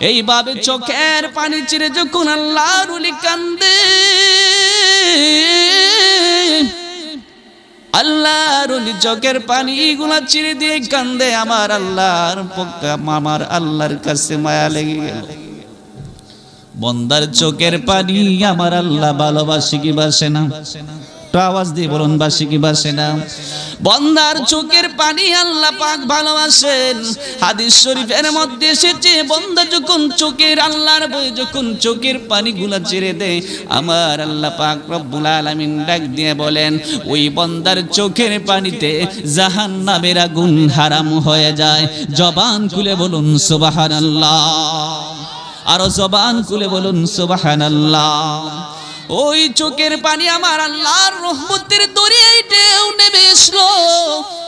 এইভাবে চোখের পানি চিরে যখন আল্লাহর উলি কান্দে আল্লাহর চোখের পানি গুলা চিরে দিয়ে কান্দে আমার আল্লাহর পক্কা আমার আল্লাহর কাছে মায়া লেগে গেল। বন্দার চোখের পানি আমার আল্লাহ ভালোবাসি কি বাসে না? একটু আওয়াজ দিয়ে বলুন, বাসি কি বাসে না? বন্দার চোখের পানি আল্লাহ পাক ভালোবাসেন। হাদিস শরীফের মধ্যে এসেছে, বন্দা যখন চোখের আল্লাহর বই যখন চোখের পানিগুলা ছেড়ে দেয়, আমার আল্লাহ পাক রব্বুল আলামিন ডাক দিয়ে বলেন, ওই বন্দার চোখের পানিতে জাহান্নামের আগুন হারাম হয়ে যায়। জবান খুলে বলুন, সুবহানাল্লাহ। আরও জবান খুলে বলুন, সুবহানাল্লাহ। ওই চোখের পানি আমার আল্লাহর রহমতের দরিয়ায় ঢেউ নেমে এসলো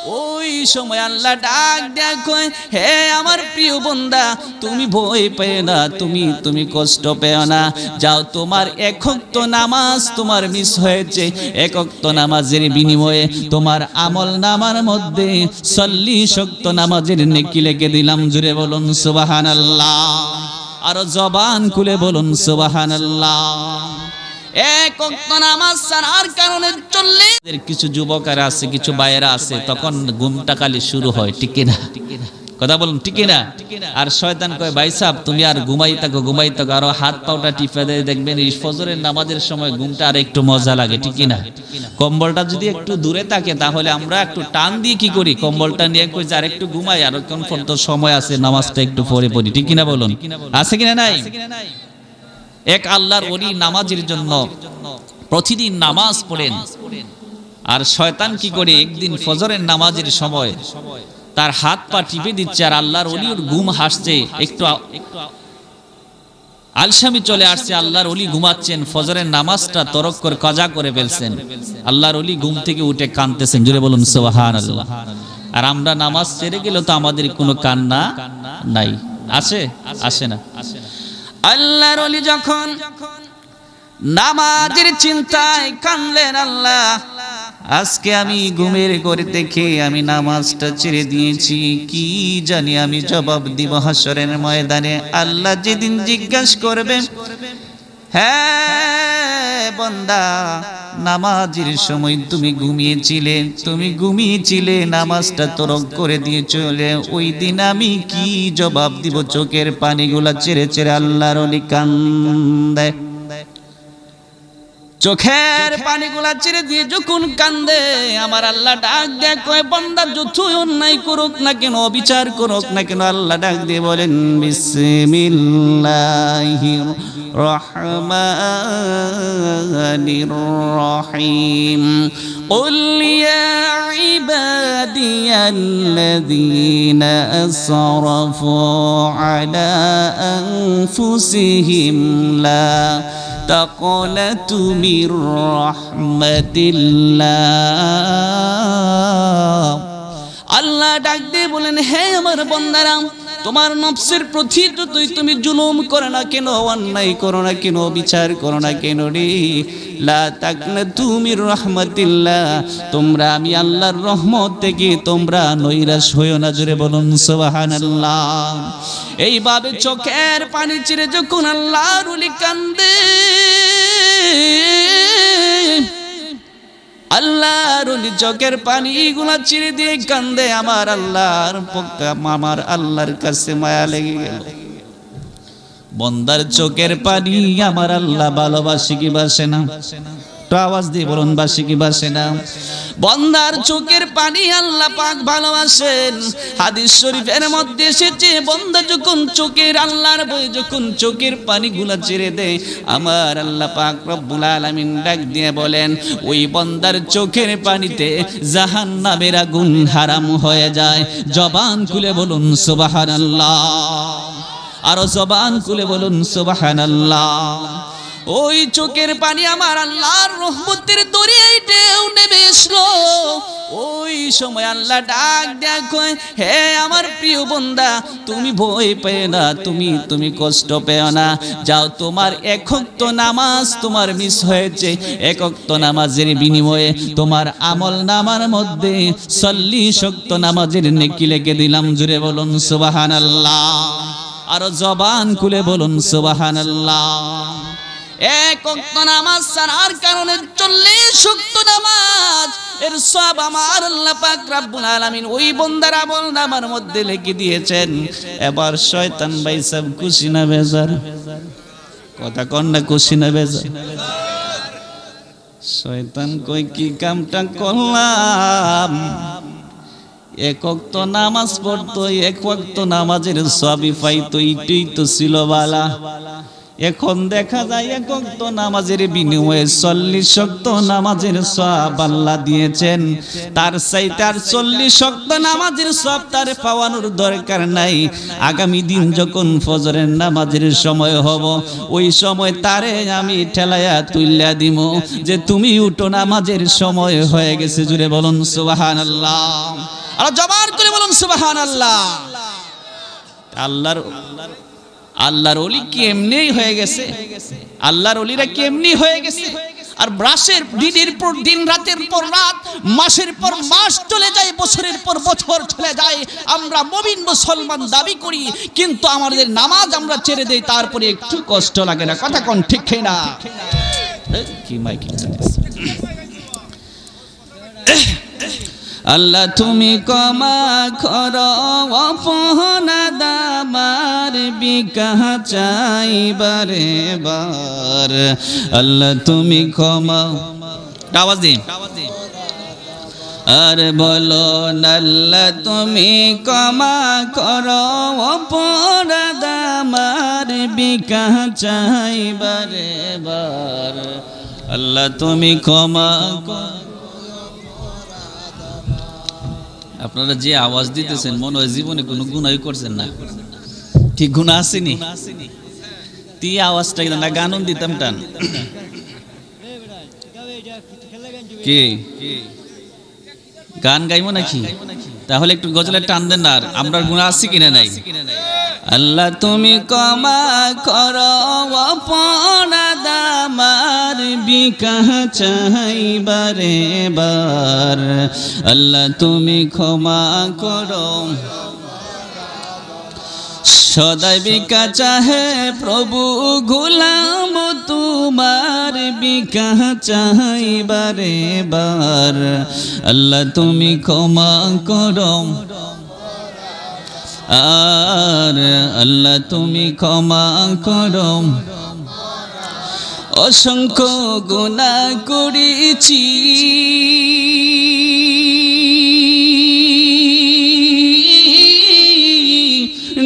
ওই সময় আল্লাহ ডাক দেখো হে আমার প্রিয় বন্দা, তুমি ভয় পেও না, তুমি তুমি কষ্ট পেও না। যাও, তোমার একক তো নামাজ তোমার মিস হয়েছে। একক তো নামাজের বিনিময়ে তোমার আমল নামার মধ্যে সল্লি শক্ত নামাজের নেকি লেগে দিলাম। জুড়ে বলুন সুবাহান আল্লাহ আরও জবান খুলে বলুন, সুবহানাল্লাহ। কিছু যুবকেরা আছে, কিছু বাইরা আছে, তখন ঘুমটা খালি শুরু হয়, ঠিক না কথা বলুন, ঠিক না আর শয়তান কয়, ভাই সাহেব, তুমি আর ঘুমাই থাকো ঘুমাই থাকো, আরও হাত পাওটা টিপে দেয়, দেখবেন ফজরের নামাজের সময় ঘুমটা আর একটু মজা লাগে, ঠিক না কম্বলটা যদি একটু দূরে থাকে, তাহলে আমরা একটু টান দিয়ে কি করি? কম্বলটা নিয়ে কই আর একটু ঘুমাই, আর কোন তো সময় আছে, নামাজটা একটু পরে পড়ি, ঠিক না বলুন? আছে কিনা নাই? এক আল্লাহর ওলি নামাজের জন্য প্রতিদিন নামাজ পড়েন। আর শয়তান কি করে? একদিন ফজরের নামাজের সময় তার হাত পা টিপে দিচ্ছে আর আল্লাহর অলির ঘুম হাসছে। একটু আলসামি চলে আসছে আল্লাহর অলি ঘুমাচ্ছেন। ফজরের নামাজটা তরক করে কাজা করে ফেলছেন। আল্লাহর অলি ঘুম থেকে উঠে কানতেছেন জুড়ে বলুন সোহান আর আমরা নামাজ ছেড়ে গেলে তো আমাদের কোনো কান্না নাই। আছে আসে না। আল্লাহর অলি যখন নামাজের চিন্তায় কানলেন আল্লাহ, আজকে আমি ঘুমের করে দেখে আমি নামাজটা ছেড়ে দিয়েছি। কি জানি আমি জবাব দিব হাসরের ময়দানে। আল্লাহ যেদিন জিজ্ঞাসা করবে হ্যাঁ বন্দা নামাজের সময় তুমি ঘুমিয়েছিলে তুমি ঘুমিয়েছিলে, নামাজটা তরক করে দিয়ে চলে। ওই দিন আমি কি জবাব দিব? চোখের পানিগুলা ছেড়ে ছেড়ে আল্লাহর অলি কান্দে চোখের পানিগুলা ছেড়ে দিয়ে যখন কান্দে আমার আল্লাহ ডাক দেয় কয় বন্দা যতই অন্যায় করুক না কেন অবিচার করুক না কেন আল্লাহ ডাক দিয়ে বলেন বিসমিল্লাহির রহমানির রহিম قل يا عبادي الذين أسرفوا على أنفسهم لا تقنطوا من رحمة الله আল্লাহ ডাক দিয়ে বলেন হে আমার বন্দারা তোমার নফসের প্রতি তুই তুমি জুলুম করো না কেন, অন্যায় করো না কেন, বিচার করো না কেন রে? লা তুমি রহমতিল্লাহ। তোমরা আমি আল্লাহর রহমত থেকে তোমরা নৈরাশ হইও না জুড়ে বলুন সুবহানাল্লাহ। এইভাবে চোখের পানি চিরে যখন আল্লাহর উলি কান্দে আল্লাহর চোখের পানি গুলা চিড়ে দিয়ে কান্দে আমার আল্লাহর আমার আল্লাহর কাছে মায়া লেগে গেল। বন্দার চোখের পানি আমার আল্লাহ ভালোবাসি কি বাসে না? একটু আওয়াজ দিয়ে বলুন, বাসি কি বাসে না? বন্দার চোখের পানি আল্লাহ পাক ভালোবাসেন। হাদিস শরীফের মধ্যে এসেছে, বন্দা যখন চোখের আল্লাহর বই, যখন চোখের পানিগুলা ছেড়ে দেয়, আমার আল্লাহ পাক রব্বুল আলামিন ডাক দিয়ে বলেন, ওই বন্দার চোখের পানিতে জাহান্নামের আগুন হারাম হয়ে যায়। জবান খুলে বলুন, সুবহানাল্লাহ। আরও জবান খুলে বলুন, সুবহানাল্লাহ। ওই চোখের পানি আমার আল্লাহর রহমতের দরিয়ায় ঢেউ নেমে এসলো। ওই সময় আল্লাহ ডাক দেখো, হে আমার প্রিয় বন্দা, তুমি ভয় পেও না, তুমি তুমি কষ্ট পেও না। যাও, তোমার একক তো নামাজ তোমার মিস হয়েছে। একক তো নামাজের বিনিময়ে তোমার আমল নামার মধ্যে সল্লি শক্ত নামাজের নেকি লেগে দিলাম। জুড়ে বলুন সুবাহান আল্লাহ আরও জবান খুলে বলুন, সুবহানাল্লাহ। এক অক্ত নামাজ ছাড়ার কারণে চল্লিশ শক্ত নামাজ। এর সব আমার আল্লাহ রাব্বুল আলামিন ওই বন্দার আমল নামার মধ্যে লিখে দিয়েছেন। এবার শয়তান ভাই সব খুশি না বেজার? কথা কন না খুশি না বেজার? শয়তান কই কি কামটা করলাম? এক ওয়াক্ত নামাজ পড়তো, এক ওয়াক্ত নামাজের সবই পাইতো এইটাই তো ছিল বালা। এখন দেখা যায় এক ওয়াক্ত নামাজের বিনিময়ে চল্লিশ শক্ত নামাজের সব আল্লাহ দিয়েছেন। তার চাইতে আর চল্লিশ শক্ত নামাজের সব তার পাওয়ানোর দরকার নাই। আগামী দিন যখন ফজরের নামাজের সময় হব, ওই সময় তারে আমি ঠেলাইয়া তুইলা দিব যে তুমি উঠো নামাজের সময় হয়ে গেছে। জুড়ে বলুন সুবাহান আল্লাহ আর জবান করে বলুন সুবাহান আল্লাহ আল্লাহর আল্লাহর অলি কি এমনি হয়ে গেছে? আল্লাহর অলিরা কি এমনি হয়ে গেছে? আর ব্রাশের দিনের পর দিন, রাতের পর রাত, মাসের পর মাস চলে যায়, বছরের পর বছর চলে যায়। আমরা মবিন মুসলমান দাবি করি, কিন্তু আমাদের নামাজ আমরা ছেড়ে দেই, তারপরে একটু কষ্ট লাগে না। কথা কোন ঠিক না? কি মাইকিং? আল্লাহ তুমি কমা কর অপহনা দামার বিকাহ চাইবারে বার আল্লাহ তুমি ক্ষমা। আওয়াজ দিন। আর বলো নাল্লা তুমি কমা করো অপরাধ আমার বিকাহ চাইবারে বার আল্লাহ তুমি ক্ষমা করো। আপনারা যে আওয়াজ দিতেছেন, মনে হয় জীবনে কোনো গুণাই করছেন না। ঠিক গুণা আসেনি? তি আওয়াজটা না গানন দিতাম টান। কে? গান গাইবো নাকি? তাহলে একটু গজলের টান দেন আর আমরা গুণা আসছি কিনা নাই? আল্লাহ তুমি কমা করো অপরাধামার বিকাহ চাইবারে বার আল্লাহ তুমি ক্ষমা করো। সদাই বিকা চাহে প্রভু, গুলাম তোমার বিকাহ চাইবারে বার আল্লাহ তুমি ক্ষমা করো। আর আল্লাহ তুমি ক্ষমা করো। অসংখ্য গুণা করেছি।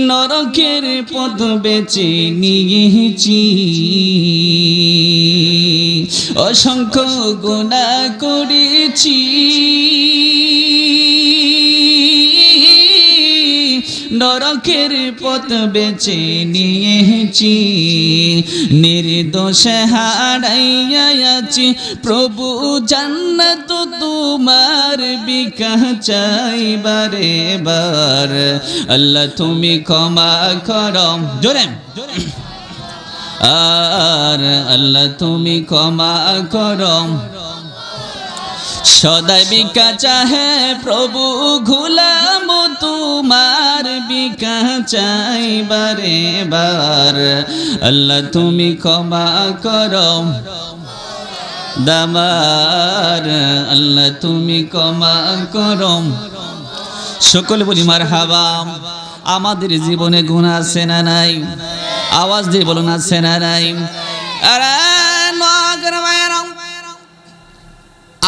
নরকের পদ বেছে নিয়েছি। অসংখ্য গুণা করেছি। নরকের পথ বেছে নিয়েছি। নির্দোষ হারাইয়াছি প্রভু জান্নাত তোমার বিকাহ চাইবারে বার আল্লাহ তুমি ক্ষমা করম। জোরে আর আল্লাহ তুমি ক্ষমা করম। সদাই বিকা চাহে প্রভু, ঘুলাম তোমার বিকা চাইবারে বার আল্লাহ, তুমি ক্ষমা করো। দামার আল্লাহ, তুমি ক্ষমা করো। সকলে বলি মার হাবা আমাদের জীবনে গুণ আছে না নাই? আওয়াজ দিয়ে বলুন, আছে না নাই? আরে নগর মায়েরাম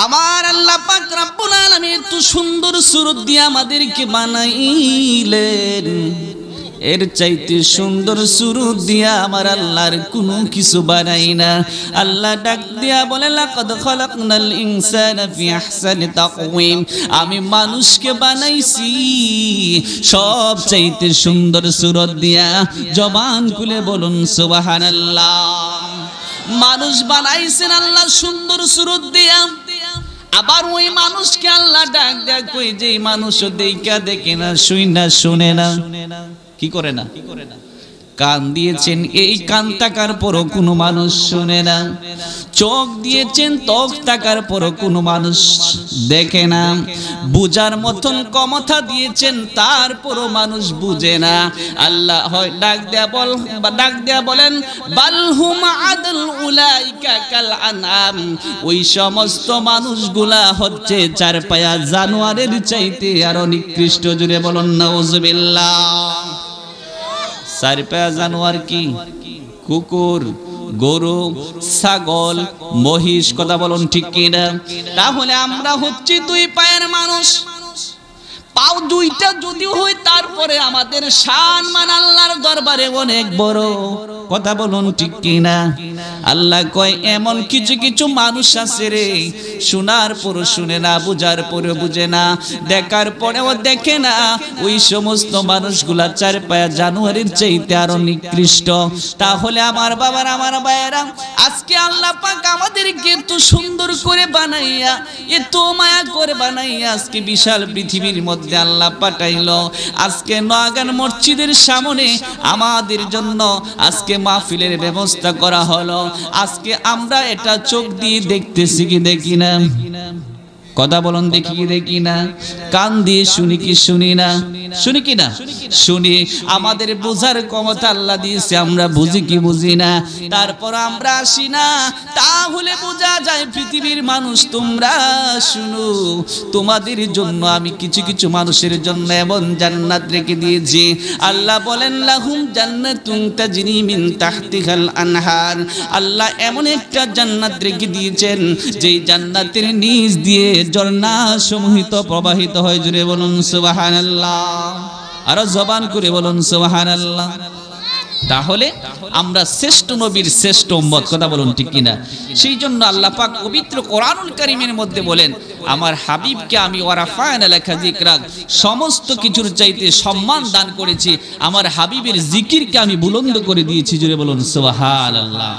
আমার আল্লাহ পাক রব্বুল আলামিন এত সুন্দর সুরত দিয়ে আমাদেরকে বানাইলেন। এর চাইতে সুন্দর সুরত দিয়া আমার আল্লাহর কোনো কিছু বানাই না। আল্লাহ ডাক দিয়া বলে, লাকাদ খালাকনাল ইনসানা ফি আহসানি তাকওয়িম। আমি মানুষকে বানাইছি সব চাইতে সুন্দর সুরত দিয়া। জবান খুলে বলুন, সুবহানাল্লাহ। মানুষ বানাইছেন আল্লাহ সুন্দর সুরত দিয়া। আবার ওই মানুষকে আল্লাহ ডাক ডাক কই যে মানুষ দেখা দেখে না শুই না শুনে না? কি করে না? কান দিয়েছেন, এই কান তাকার পরও কোনো মানুষ শুনে না। চোখ দিয়েছেন, ত্বক তাকার পরও কোনো মানুষ দেখে না। বুজার মতন ক্ষমতা দিয়েছেন তারপরও মানুষ বুঝে না। আল্লাহ হয় ডাক দেয়া বল, বা ডাক দেয়া বলেন বালহুম আদল উলাইকা কাল আনাম। ওই সমস্ত মানুষগুলা হচ্ছে চার পায়া জানোয়ারের চাইতে আরও নিকৃষ্ট। জুড়ে বলুন, নাউজুবিল্লাহ। চার পায়া জানোয়ার কি? কুকুর, গরু, ছাগল, মহিষ, কথা বলুন ঠিক কিনা? তাহলে আমরা হচ্ছি দুই পায়ের মানুষ। পাও দুইটা যদিও হয়, তারপরে আমাদের শান মান আল্লাহর দরবারে অনেক বড়। কথা বলুন ঠিক কিনা? আল্লাহ কয়, এমন কিছু কিছু মানুষ আছে রে, শোনার পর শুনে না, বুঝার পরে বুঝে না, দেখার পরেও দেখে না। ওই সমস্ত মানুষগুলা চার পায়া জানুয়ারির চাইতে আরও নিকৃষ্ট। তাহলে আমার বাবার, আমার ভাইয়েরা, আজকে আল্লাহ পাক আমাদেরকে এত সুন্দর করে বানাইয়া, এত মায়া করে বানাইয়া আজকে বিশাল পৃথিবীর মধ্যে আল্লাহ পাঠাইল। আজকে নয়াগান মসজিদের সামনে আমাদের জন্য আজকে মাহফিলের ব্যবস্থা করা হলো। আজকে আমরা এটা চোখ দিয়ে দেখতেছি কি দেখি না। কথা বলুন দেখি দেখি না। কান দিয়ে শুনি কি শুনি না? শুনি কি না? শুনি। আমাদের বোঝার ক্ষমতা আল্লাহ দিয়েছে, আমরা বুঝি কি বুঝি না। তারপর আমরা আসি না। তাহলে বোঝা যায় পৃথিবীর মানুষ, তোমরা শুনো। তোমাদের জন্য আমি কিছু কিছু মানুষের জন্য এমন জান্নাত রেখে দিয়েছি। আল্লাহ বলেন, লাহুম জান্নাতুন তাজরি মিন তাহতিহাল আনহার। আল্লাহ এমন একটা জান্নাত রেখে দিয়েছেন, যেই জান্নাতের নিচ দিয়ে ঝর্ণা সমূহিত প্রবাহিত হয় জুড়ে বলুন সুবহানাল্লাহ। আরও জবান করে বলুন সুবহানাল্লাহ। তাহলে আমরা শ্রেষ্ঠ নবীর শ্রেষ্ঠ উম্মত, কথা বলুন ঠিক কিনা? সেই জন্য আল্লাহ পাক পবিত্র কোরআনুল কারিমের মধ্যে বলেন, আমার হাবিবকে আমি ওয়ারাফায়ন লেখা জিকরাক সমস্ত কিছুর চাইতে সম্মান দান করেছি। আমার হাবিবের জিকিরকে আমি বুলন্দ করে দিয়েছি। জুড়ে বলুন সুবহান আল্লাহ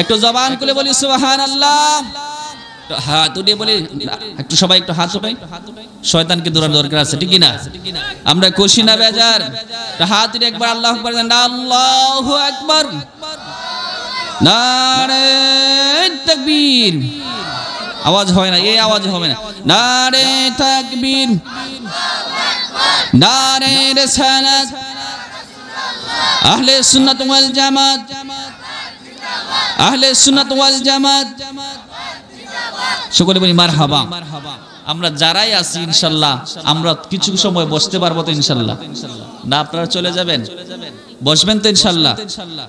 একটু জবান করে বলি সুবহান আল্লাহ তাকবীর। আওয়াজ হয় না, এই আওয়াজ হবে না। নারে তাকবীর। নারে রিসালাত। আহলে সুন্নাত ওয়াল জামাত। আহলে সুন্নাত ওয়াল জামাত। সকলে বলি মার হাবা আমরা যারাই আছি, ইনশাল্লাহ, আমরা কিছু সময় বসতে পারব তো, ইনশাল্লাহ। না, আপনারা চলে যাবেন। বসবেন তো, ইনশাল্লাহ।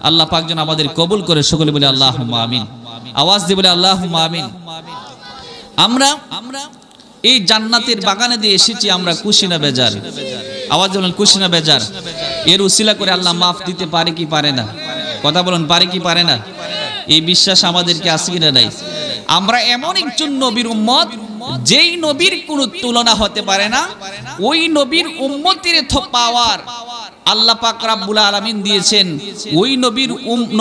আল্লাহ পাক যেন আমাদের কবুল করে সকলে বলি আল্লাহ আমিন। আওয়াজ দিয়ে বলে আল্লাহ আমিন। আমরা আমরা এই জান্নাতের বাগানে দিয়ে এসেছি, আমরা কুশিনা বেজার। আওয়াজ বলেন, কুশিনা বেজার। এর উসিলা করে আল্লাহ মাফ দিতে পারে কি পারে না? কথা বলেন, পারে কি পারে না? এই বিশ্বাস আমাদেরকে আছে কিনা নাই? আমরা এমন একজন নবীর উম্মত, যেই নবীর কোনো তুলনা হতে পারে না। ওই নবীর উম্মতের পাওয়ার আল্লাহ পাক রাব্বুল আলামিন দিয়েছেন, ওই নবীর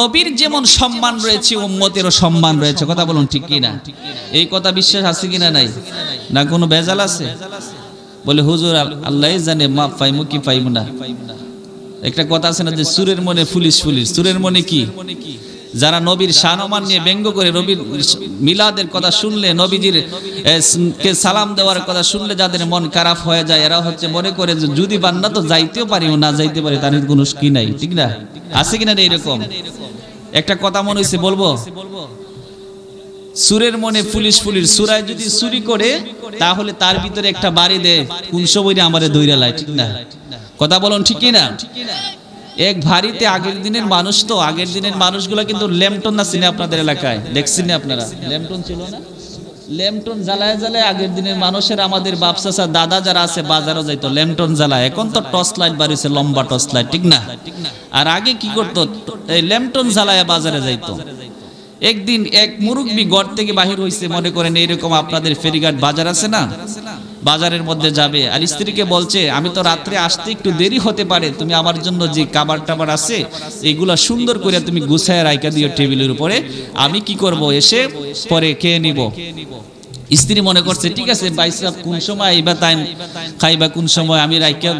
নবীর যেমন সম্মান রয়েছে, উম্মতেরও সম্মান রয়েছে। কথা বলুন ঠিক কিনা? এই কথা বিশ্বাস আছে কিনা নাই? না কোনো ভেজাল আছে? বলে, হুজুর আল্লাহ জানে, মাপ পাইমু কি পাইমু না? একটা কথা আছে না যে, সুরের মনে ফুলিশ ফুলিশ। সুরের মনে কি? যারা নবীর শানমান নিয়ে ব্যঙ্গ করে নবীর মিলাদের কথা শুনলে, নবীজির কে সালাম দেওয়ার কথা শুনলে যাদের মন খারাপ হয়ে যায়, এরা হচ্ছে মনে করে যে যদি বান্না তো যাইতেও পারি না যাইতে পারি তার কোনো কি নাই, ঠিক না? আছে কিনা এরকম? একটা কথা মনে হয়েছে বলব? সুরের মনে পুলিশ পুলিশ সুরায় যদি চুরি করে, তাহলে তার ভিতরে একটা বাড়ি দেয় কোন সময় আমাদের দৈরা লাই ঠিক না? কথা বলুন ঠিক না এক ভারিতে আগের দিনের মানুষ তো, আগের দিনের মানুষগুলো কিন্তু ল্যামটন না চিনে আপনাদের এলাকায়। দেখছেন আপনারা? ল্যামটন ছিল না? ল্যামটন জ্বালায় জ্বালায় আগের দিনের মানুষের আমাদের বাপসাসা দাদা যারা আছে, বাজারও যাইতো। ল্যামটন জ্বালায়। এখন তো টর্চ লাইট বাড়িছে লম্বা টর্চ লাইট, ঠিক না? আর আগে কি করতো? এই ল্যামটন জ্বালায় বাজারে যাইতো। একদিন এক মুরব্বী গড় থেকে বাহির হইছে, মনে করেন এইরকম আপনাদের ফেরিঘাট বাজার আছে না? বাজারের মধ্যে যাবে। আর স্ত্রীকে বলছে, আমি তো রাত্রে আসতে একটু দেরি হতে পারে। তুমি আমার জন্য যে কাবার টাবার আছে, এগুলা সুন্দর করে তুমি গুছায় রাইকা দিও টেবিলের উপরে। আমি কি করব? এসে পরে খেয়ে নিব। স্ত্রী মনে করছে, ঠিক আছে, বাইসাব কোন সময় আইবা তাই খাইবা কোন সময়, আমি রাইকা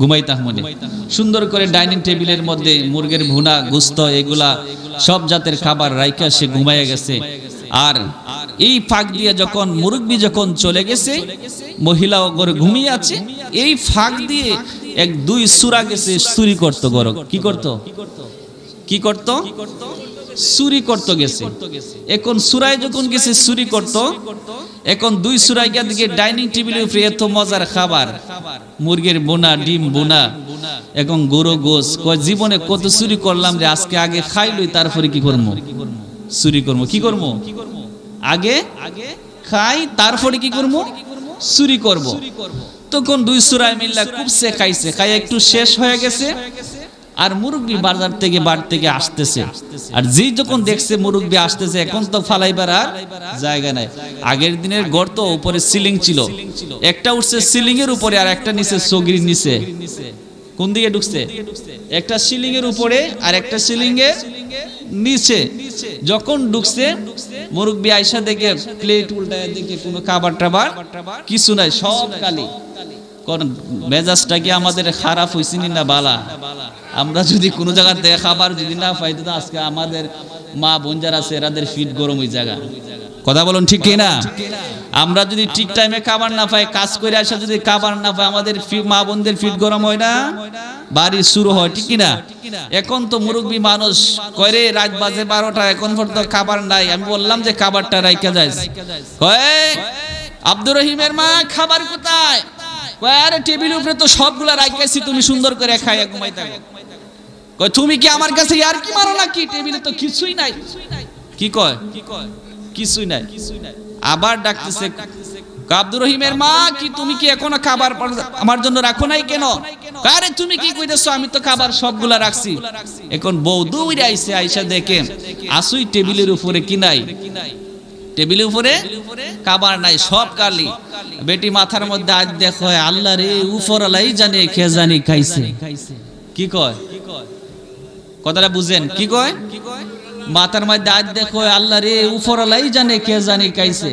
ঘুমাইতাম মনে। সুন্দর করে ডাইনিং টেবিলের মধ্যে মুরগের ভুনা, গুস্ত, এগুলা সব জাতের খাবার রাইকা সে ঘুমাইয়া গেছে। আর এই ফাঁক দিয়ে যখন মুরব্বী যখন চলে গেছে মহিলা ঘরে ঘুমিয়ে আছে, এই ফাঁক দিয়ে এক দুই সুরা গেছে, চুরি করতো গর কি করতো? কি করতো? চুরি করতে গেছে। এখন সুরাই যখন গেছে, চুরি করত। এখন দুই সুরাই গিয়া দিকে ডাইনিং টেবিলের উপরে এত মজার খাবার। মুরগির বোনা, ডিম বোনা, এখন গরু গোস। জীবনে কত চুরি করলাম যে আজকে আগে খাইলই, তারপরে কি করব চুরি করব কি করব আগে খাই, তারপরে কি করব চুরি করব। তখন দুই সুরাই মিল্লা কুপসে খাইছে খাই একটু শেষ হয়ে গেছে আর মুরব্বী বাজার থেকে বার থেকে আসতেছে। আর যে যখন দেখছে মুরব্বী আসতেছে, এখন তো ফালাইবার আর জায়গা নাই। আগের দিনের গর্ত উপরে সিলিং ছিল। একটা উঠছে সিলিং এর উপরে আর একটা নিচে সগির নিচে। কোন দিকে ঢুকছে? একটা সিলিং এর উপরে আর একটা সিলিং এর নিচে। যখন ঢুকছে, মুরব্বী আয়সা দেখে প্লেট উল্টায় দেখে কোনো খাবার টাবার কিছু নাই, সব কালি। কোন মেজাজটা কি আমাদের খারাপ হয়েছে না বালা? আমরা যদি কোনো জায়গার থেকে খাবার যদি না পাই, তো আজকে আমাদের মা বোন যারা আছে, এরাদের ফিট গরম ওই জায়গা। কথা বলুন ঠিক কি না আমরা যদি ঠিক টাইমে খাবার না পাই, কাজ করে আসা যদি খাবার না পাই, আমাদের মা বোনদের ফিট গরম হয় না? বাড়ি শুরু হয়, ঠিক কি না এখন তো মুরব্বী মানুষ করে, রাত বাজে বারোটা, এখন পর্যন্ত খাবার নাই। আমি বললাম যে খাবারটা রাইখা যায়। আব্দুর রহিমের মা, খাবার কোথায়? আরে টেবিলের উপরে তো সবগুলা রাখাইছি তুমি সুন্দর করে খাইয়া ঘুমাই থাকো। তুমি কি আমার কাছে আর কি মারো নাকি? টেবিলে তো কিছুই নাই। কি কয় কি কয়? কিছুই নাই। আবার ডাকতেছে কয়, আব্দুর রহিমের মা কি তুমি কি এখনও খাবার আমার জন্য রাখো নাই কেন? কয়, আরে তুমি কি কইতেছো? আমি তো খাবার সবগুলা রাখছি। এখন বউ দৌড়ে আইসে আইসা দেখে আসুই টেবিলের উপরে কি নাই? টেবিলের উপরে কাবার নাই সব কালি। বেটি মাথার মধ্যে আজ দেখো আল্লাহ রে উপরলাই জানে কে জানি খাইছে। কি কয়? কথাটা বুঝেন কি কয়? মাথার মধ্যে আজ দেখো, আল্লাহ রে উপর আলাই জানে, কে জানি খাইছে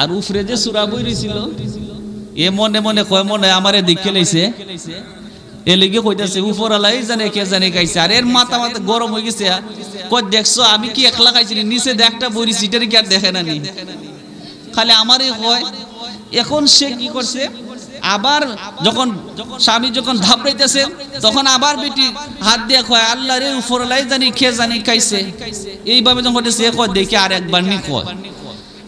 আর উফরে যে সুরা বইরেছিল, এ মনে মনে কয়, মনে আমারে দিকে লাইছে। এ লিগে কইতাছে উপর আলাই জানে, কে জানে খাইছে আর এর মাথা মাথা গরম হয়ে গেছে কই দেখছ, আমি কি একলা খাইছি? নিচে দেখটা বইরি, সিটার কি আর দেখে না নি? খালি আমারই হয় এখন সে কি করছে? আবার যখন স্বামী যখন ধাপড়াইতেছে তখন আবার বেটি হাত দিয়ে কয়, আল্লাহ রে উপর লাই জানি খেয়ে জানি খাইছে। এইভাবে যখন সে কয়, দেখি আর একবার নি কয়।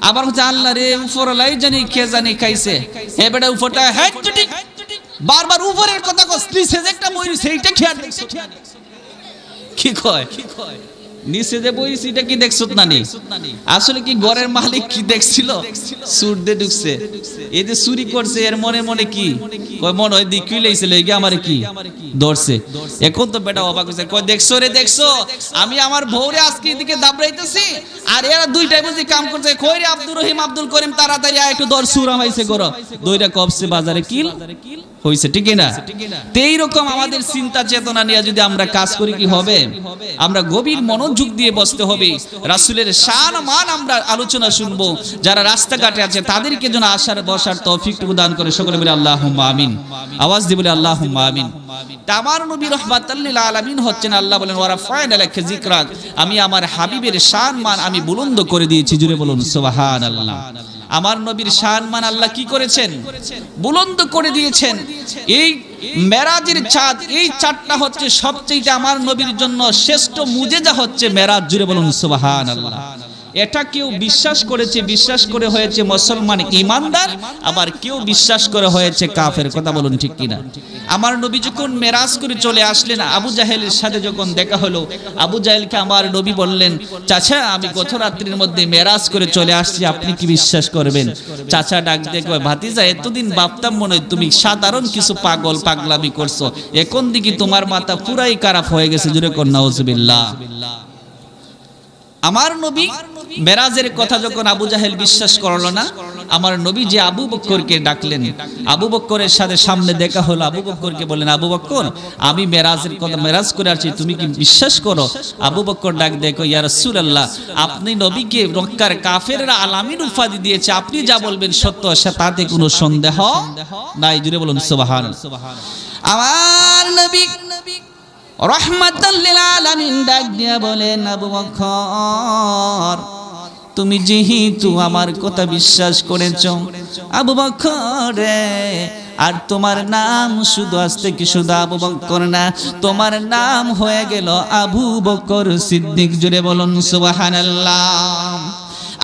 আবার হচ্ছে, আল্লাহ রে উপর লাই জানি খেয়ে জানি খাইছে। হে বেটা, উপরটা হ্যাঁ বারবার উপরের কথা কস যে একটা বই সেইটা খেয়াল দেখছ? কি কয়? নিচে যে বই সেটা কি দেখছ আসলে কি ঘরের মালিক কি দেখছিল? ঢুকছে। এই যে চুরি করছে, এর মনে মনে কি? মনে দিক এই কি? ধরছে। এখন তো বেটা অবাক কয় দেখছ রে দেখছ আমি আমার ভৌরে আজকে এদিকে দাবড়াইতেছি, আর এরা দুইটাই বুঝি কাম করছে। কই রে আব্দুর রহিম, আব্দুল করিম, তাড়াতাড়ি আয়, একটু দর সুর আমাইছে, গর। দুইটা কপসে বাজারে কিল হইছে, ঠিক না তো এইরকম আমাদের চিন্তা চেতনা নিয়ে যদি আমরা কাজ করি, কি হবে? আমরা গভীর মনোযোগ দিয়ে বসতে হবে। রাসুলের শান মান আমরা আলোচনা শুনব। যারা রাস্তাঘাটে আছে, তাদেরকে যেন আসার, বসার তৌফিকটুকু প্রদান করে। সকলে বলে আল্লাহ আমিন। আওয়াজ দিয়ে বলে আল্লাহ আমিন। আল্লাহ বলেন ওরা আমি আমার হাবিবের শান, মান আমি বুলন্দ করে দিয়েছি। জুড়ে বলুন, সুবহানাল্লাহ। আমার নবীর শানমান আল্লাহ কি করেছেন? বুলন্দ করে দিয়েছেন। এই মেরাজের চাঁদ এই চাঁদটা হচ্ছে সবচেয়ে আমার নবীর জন্য শ্রেষ্ঠ মুজেজা হচ্ছে মেরাজ। জুড়ে বলুন সুবাহান আল্লাহ এটা কেউ বিশ্বাস করেছে, বিশ্বাস করে হয়েছে মুসলমান ইমানদার, আবার কেউ বিশ্বাস করে হয়েছে কাফের, কথা বলুন ঠিক কিনা? আমার নবী যখন মেরাজ করে চলে আসলেন, আবু জাহেলের সাথে যখন দেখা হলো, আবু জাহেলকে আমার নবী বললেন, চাচা, আমি গত রাত্রির মধ্যে মেরাজ করে চলে আসছি, আপনি কি বিশ্বাস করবেন? চাচা ডাক দেখবে ভাতিজা, এতদিন ভাবতাম মনে হয় তুমি সাধারণ কিছু পাগল, পাগলামি করছ। এখন দিকে তোমার মাথা পুরাই খারাপ হয়ে গেছে জুড়ে কন্যা আমার নবী মেরাজের কথা যখন আবু জাহেল বিশ্বাস করল না, আমার নবী যে আবু বক্করকে ডাকলেন, আবু বক্করের সাথে সামনে দেখা হলো। আবু বক্করকে বললেন, আবু বক্কর, আমি মেরাজের কথা মেরাজ করে আসছি, তুমি কি বিশ্বাস করো? আবু বক্কর ডাক দেখো ইয়া রাসূলুল্লাহ, আপনি নবীকে মক্কার কাফেররা আলামিন উপাধি দিয়েছে, আপনি যা বলবেন সত্য, সে তাতে কোনো সন্দেহ নাই। জুড়ে বলুন, সুবহান। আমার নবী রহমাতাল লিল আলামিন ডাক দিয়া বলেন, আবু বকর তুমি যেহেতু আমার কথা বিশ্বাস করেছ, আবু বকর, আর তোমার নাম শুধু আজ থেকে শুধু আবু বকর না, তোমার নাম হয়ে গেল আবু বকর সিদ্দিক। জুড়ে বলুন সুবাহান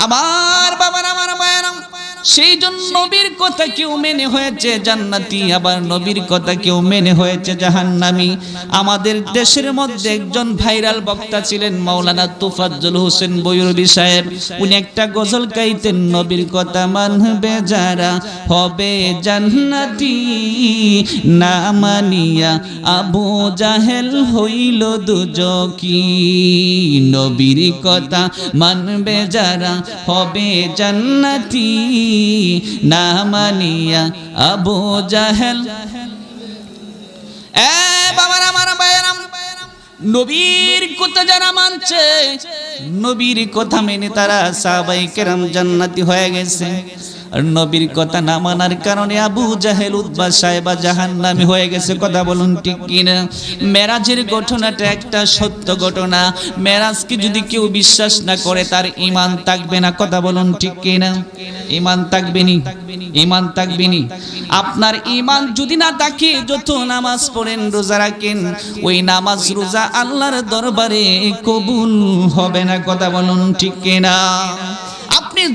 আমার বাবার, আমার মায়ের সেই জন্য নবীর কথা কেউ মেনে হয়েছে, জান্নাতি আবার নবীর কথা কেউ মেনে হয়েছে জাহান্নামি। আমাদের দেশের মধ্যে একজন ভাইরাল বক্তা ছিলেন মাওলানা তুফাজ্জল হোসেন বৈরবি সাহেব। উনি একটা গজল গাইতেন, নবীর কথা মানবে যারা, হবে জান্নাতি। না মানিয়া আবু জাহেল হইল দুজকি। নবীর কথা মানবে যারা, হবে জান্নাতি। না মানিয়া আবু জাহেল। নবীর কথা যারা মানছে, নবীর কথা মেনে তারা সাহাবাই কেরাম জান্নাতি হয়ে গেছে। নবীর কথা না মানার কারণে আবু জাহেল উদ্বা সাহেবা জাহান্নামি হয়ে গেছে, কথা বলুন ঠিক কিনা? মেরাজের ঘটনাটা একটা সত্য ঘটনা। মেরাজকে যদি কেউ বিশ্বাস না করে, তার ইমান থাকবে না, কথা বলুন ঠিক কিনা? ইমান থাকবেনি ইমান থাকবেনি আপনার ইমান যদি না থাকে, যত নামাজ পড়েন, রোজা রাখেন, ওই নামাজ, রোজা আল্লাহর দরবারে কবুল হবে না, কথা বলুন ঠিক কিনা?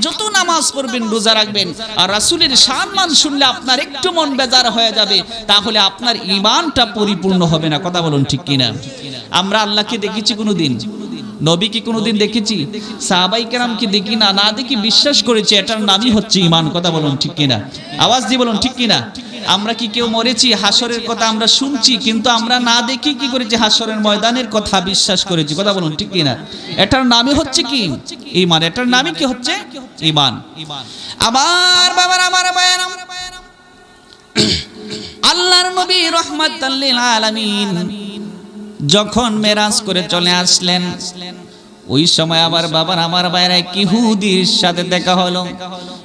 যত নামাজ পড়বেন, রোজা রাখবেন, আর রাসুলের সম্মান শুনলে আপনার একটু মন বেজার হয়ে যাবে, তাহলে আপনার ইমানটা পরিপূর্ণ হবে না। কথা বলুন ঠিক কিনা? আমরা আল্লাহকে দেখেছি কোনোদিন নবী কি কোনোদিন দেখেছি, সাহাবাই কেরাম কি দেখি না না দেখি বিশ্বাস করেছি, এটার নামই হচ্ছে ইমান কথা বলুন ঠিক কিনা? আওয়াজ দিয়ে বলুন ঠিক কিনা? আমরা কি কেউ মরেছি? হাসরের কথা আমরা শুনছি, কিন্তু আমরা না দেখি কি করেছি? হাসরের ময়দানের কথা বিশ্বাস করেছি। কথা বলুন, ঠিক কিনা? এটার নামই হচ্ছে কি? ইমান এটার নামই কি হচ্ছে? ইমান আমার বাবার, আমার আল্লাহর নবী রহমাতাল্লিল আলামিন যখন মেরাজ করে চলে আসলেন ওই সময় আবার বাবার, আমার বাইরে ইহুদির সাথে দেখা হলো।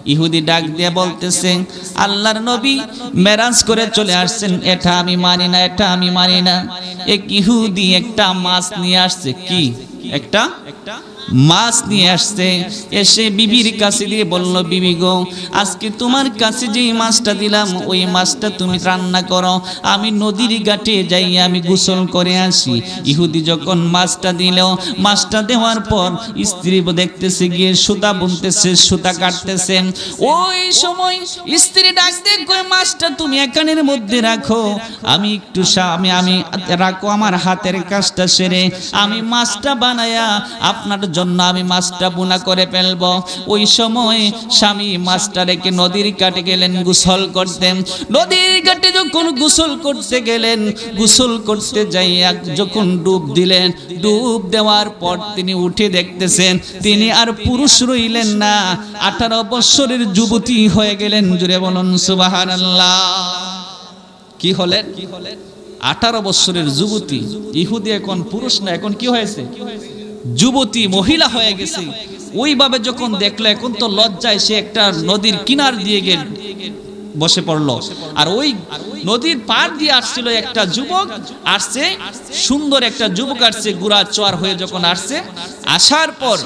ইহুদি ডাক দিয়ে বলতেছে, আল্লাহর নবী মেরাজ করে চলে আসছেন। এটা আমি মানি না, এটা আমি মানি না। এক ইহুদি একটা মাছ নিয়ে আসছে। কি? একটা একটা মাছ নিয়ে আসছে। এসে বিবির কাছে দিয়ে বলল, বিবি গো, আজকে তোমার কাছে যে মাছটা দিলাম, ওই মাছটা তুমি রান্না করো। আমি নদীর ঘাটে যাই, আমি গোসল করে আসি। ইহুদি যখন মাছটা দিল, মাছটা দেওয়ার পর স্ত্রী দেখতেছে গিয়ে সুতা বুনতেছে, সুতা কাটতেছে। ওই সময় স্ত্রী ডাকতে কই মাছটা তুমি একানের মধ্যে রাখো। আমি একটু আমি আমি, রাখো আমার হাতের কাজটা সেরে। আমি মাছটা বানায়া আপনার জন্য আমি মাছটা বুনা করে ফেলব। ওই সময় স্বামী মাছটা রেখে নদীর কাটে গেলেন, গোসল করতেন। নদীর কাটে যখন গোসল করতে গেলেন, গোসল করতে যাইয়া যখন ডুব দিলেন, ডুব দেওয়ার পর তিনি উঠে দেখতেছেন, তিনি আর পুরুষ রইলেন না। আঠারো বৎসরের যুবতী হয়ে গেলেন জুড়ে বলুন সুবাহান কি হলেন? কি হলেন আঠারো বৎসরের যুবতী, ইহুদি এখন পুরুষ না, এখন কি হয়েছে কি হয়েছে? যুবতী মহিলা হয়ে গেছে। ওইভাবে যখন দেখল, এখন তো লজ্জায় সে একটা নদীর কিনার দিয়ে গেল, বসে পড়ল। আর ওই নদীর পার দিয়ে আসছিল একটা যুবক, আসছে, সুন্দর একটা যুবক আসছে, গুড়া চোয়ার হয়ে যখন আসছে, আসার পর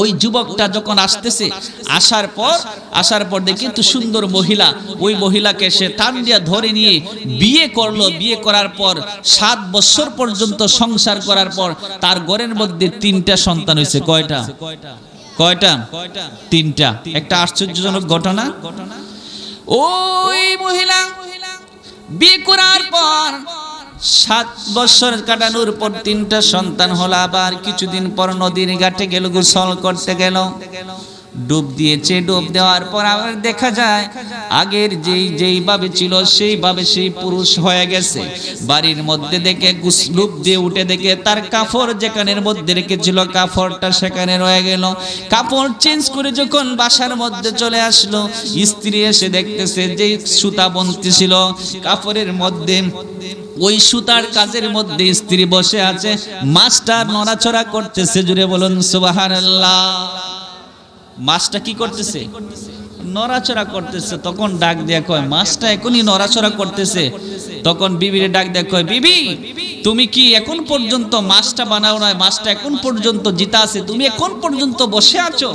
ওই যুবকটা যখন আসতেছে, আসার পর আসার পর দেখি তো সুন্দর মহিলা। ওই মহিলাকে সে টান দিয়া ধরে নিয়ে বিয়ে করল। বিয়ে করার পর সাত বছর পর্যন্ত সংসার করার পর তার ঘরের মধ্যে তিনটা সন্তান হয়েছে। কয়টা? কয়টা? তিনটা। একটা আশ্চর্যজনক ঘটনা। ওই মহিলা বিয়ে করার পর সাত বছর কাটানোর পর তিনটা সন্তান হলো, আবার কিছুদিন পর নদীর ঘাটে গেল, গোসল করতে গেল। ডুব দিয়েছে, ডুব দেওয়ার পর আবার দেখা যায়, আগের যেই যেইভাবে ছিল সেইভাবে সেই পুরুষ হয়ে গেছে। বাড়ির মধ্যে দেখে গুস- ডুব দিয়ে উঠে দেখে তার কাপড় যেখানের মধ্যে রেখেছিল কাপড়টা সেখানে রয়ে গেল। কাপড় চেঞ্জ করে যখন বাসার মধ্যে চলে আসলো, স্ত্রী এসে দেখতেছে যে সুতা বন্তি ছিল, কাপড়ের মধ্যে ওই সুতার কাজের মধ্যে স্ত্রী বসে আছে, মাছটা নড়াচড়া করতেছে, জুড়ে বলুন, সুবহানাল্লাহ। মাছটা কি করতেছে? নড়াচড়া করতেছে। তখন ডাক দেয়া কয়, মাছটা এখনই নড়াচড়া করতেছে। তখন বিবির ডাক দেয়া কয়, বিবি, তুমি কি এখন পর্যন্ত মাছটা বানাও নয় মাছটা এখন পর্যন্ত জিতা আছে। তুমি এখন পর্যন্ত বসে আছো?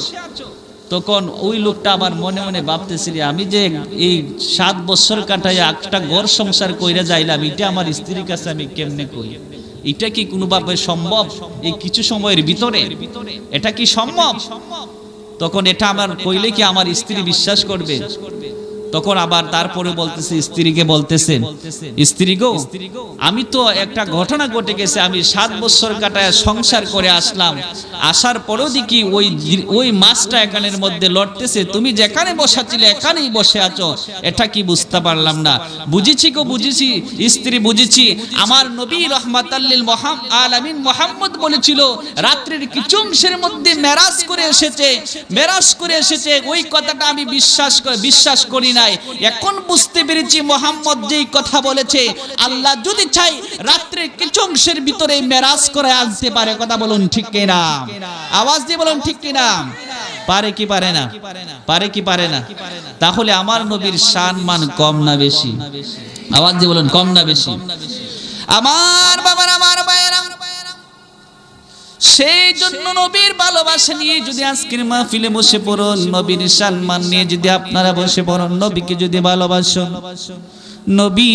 তখন ওই লোকটা আমার মনে মনে ভাবতেছিল আমি যে এই সাত বছর কাটাই একটা ঘর সংসার কইরে যাইলাম, এটা আমার স্ত্রীর কাছে আমি কেমনে কই? এটা কি কোনোভাবে সম্ভব? এই কিছু সময়ের ভিতরে? এটা কি সম্ভব? তখন এটা আমার কইলে কি আমার স্ত্রী বিশ্বাস করবে? তখন আবার তারপরে বলতেছে, স্ত্রীকে বলতেছেন স্ত্রী গো আমি তো একটা ঘটনা ঘটে গেছে, আমি সাত বছর কাটায় সংসার করে আসলাম। আসার পরেও দেখি ওই ওই মাছটা এখানের মধ্যে লড়তেছে। তুমি যেখানে বসাছিলে, এখানেই বসে আছো। এটা কি বুঝতে পারলাম না। বুঝেছি গো, বুঝেছি, স্ত্রী, বুঝেছি। আমার নবী রহমাতাল্লিল আলামিন মোহাম্মদ বলেছিল, রাত্রির কিছু অংশের মধ্যে মেরাজ করে এসেছে, মেরাজ করে এসেছে। ওই কথাটা আমি বিশ্বাস বিশ্বাস করি নাই এখন বুঝতে পেরেছি মোহাম্মদ যেই কথা বলেছে। আল্লাহ যদি চাই রাত্রির কিছু অংশের ভিতরে মেরাজ করে আনতে পারে, কথা বলুন ঠিক কিনা? আওয়াজ দিয়ে বলুন ঠিক কিনা? পারে কি পারে না? পারে কি পারে না? তাহলে আমার নবীর শান মান কম না বেশি? আওয়াজ দিয়ে বলুন, কম না বেশি? আমার বাবার, আমার ভাইয়েরা সেই জন্য নবীর ভালোবাসা নিয়ে যদি আজকের মাহফিলে বসে পড়ুন, নবীর সম্মান নিয়ে যদি আপনারা বসে পড়ুন, নবীকে যদি ভালোবাসুন, নবী